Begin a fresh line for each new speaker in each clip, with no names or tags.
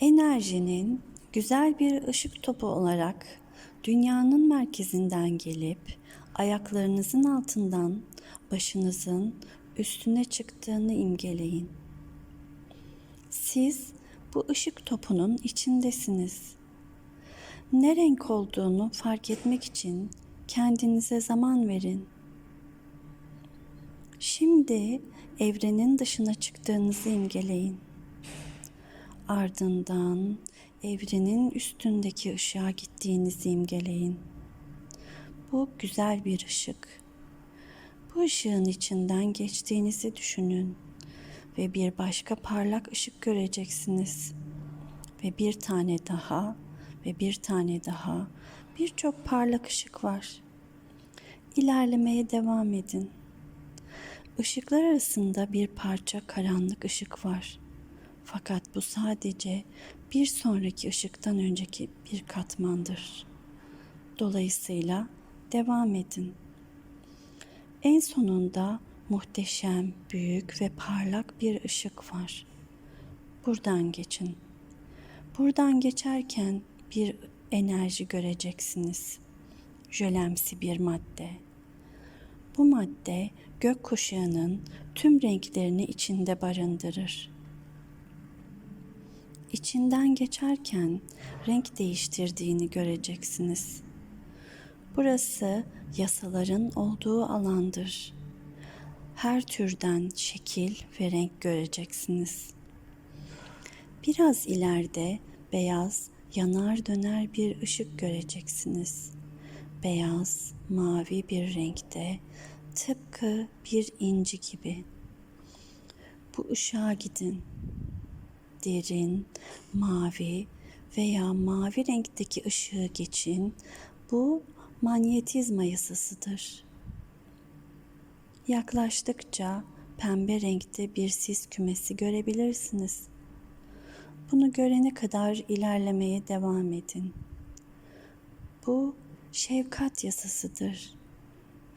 Enerjinin güzel bir ışık topu olarak dünyanın merkezinden gelip ayaklarınızın altından başınızın üstüne çıktığını imgeleyin. Siz bu ışık topunun içindesiniz. Ne renk olduğunu fark etmek için kendinize zaman verin. Şimdi evrenin dışına çıktığınızı imgeleyin. Ardından evrenin üstündeki ışığa gittiğinizi imgeleyin. Bu güzel bir ışık. Bu ışığın içinden geçtiğinizi düşünün ve bir başka parlak ışık göreceksiniz. Ve bir tane daha ve bir tane daha birçok parlak ışık var. İlerlemeye devam edin. Işıklar arasında bir parça karanlık ışık var. Fakat bu sadece bir sonraki ışıktan önceki bir katmandır. Dolayısıyla devam edin. En sonunda muhteşem, büyük ve parlak bir ışık var. Buradan geçin. Buradan geçerken bir enerji göreceksiniz. Jölemsi bir madde. Bu madde gökkuşağının tüm renklerini içinde barındırır. İçinden geçerken renk değiştirdiğini göreceksiniz. Burası yasaların olduğu alandır. Her türden şekil ve renk göreceksiniz. Biraz ileride beyaz, yanar döner bir ışık göreceksiniz. Beyaz, mavi bir renkte, tıpkı bir inci gibi. Bu ışığa gidin. Derin, mavi veya mavi renkteki ışığı geçin. Bu manyetizma yasasıdır. Yaklaştıkça pembe renkte bir sis kümesi görebilirsiniz. Bunu görene kadar ilerlemeye devam edin. Bu şefkat yasasıdır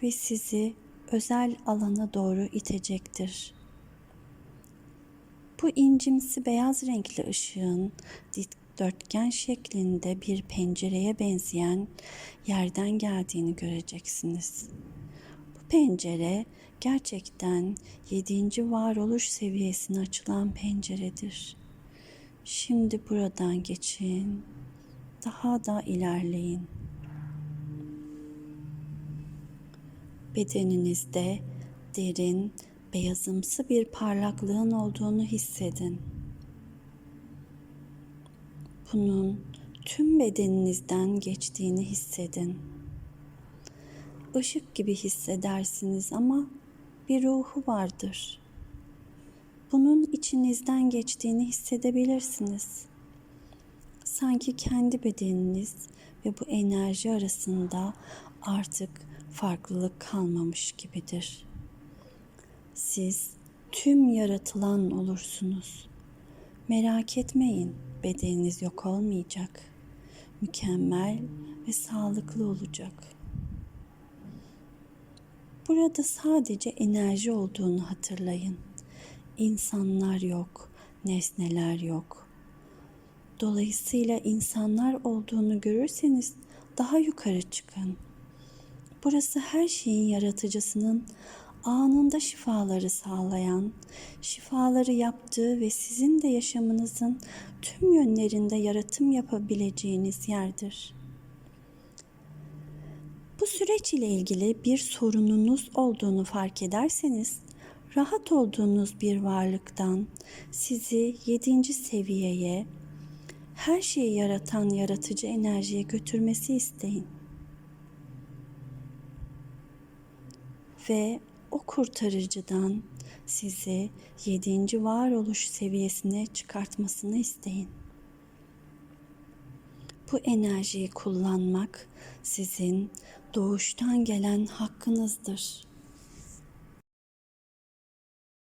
ve sizi özel alana doğru itecektir. Bu incimsi beyaz renkli ışığın dikdörtgen şeklinde bir pencereye benzeyen yerden geldiğini göreceksiniz. Bu pencere gerçekten yedinci varoluş seviyesine açılan penceredir. Şimdi buradan geçin. Daha da ilerleyin. Bedeninizde derin, beyazımsı bir parlaklığın olduğunu hissedin. Bunun tüm bedeninizden geçtiğini hissedin. Işık gibi hissedersiniz ama bir ruhu vardır. Bunun içinizden geçtiğini hissedebilirsiniz. Sanki kendi bedeniniz ve bu enerji arasında artık farklılık kalmamış gibidir. Siz tüm yaratılan olursunuz. Merak etmeyin, bedeniniz yok olmayacak. Mükemmel ve sağlıklı olacak. Burada sadece enerji olduğunu hatırlayın. İnsanlar yok, nesneler yok. Dolayısıyla insanlar olduğunu görürseniz daha yukarı çıkın. Burası her şeyin yaratıcısının anında şifaları sağlayan, şifaları yaptığı ve sizin de yaşamınızın tüm yönlerinde yaratım yapabileceğiniz yerdir. Bu süreç ile ilgili bir sorununuz olduğunu fark ederseniz, rahat olduğunuz bir varlıktan sizi yedinci seviyeye, her şeyi yaratan yaratıcı enerjiye götürmesi isteyin. Ve o kurtarıcıdan sizi yedinci varoluş seviyesine çıkartmasını isteyin. Bu enerjiyi kullanmak sizin doğuştan gelen hakkınızdır.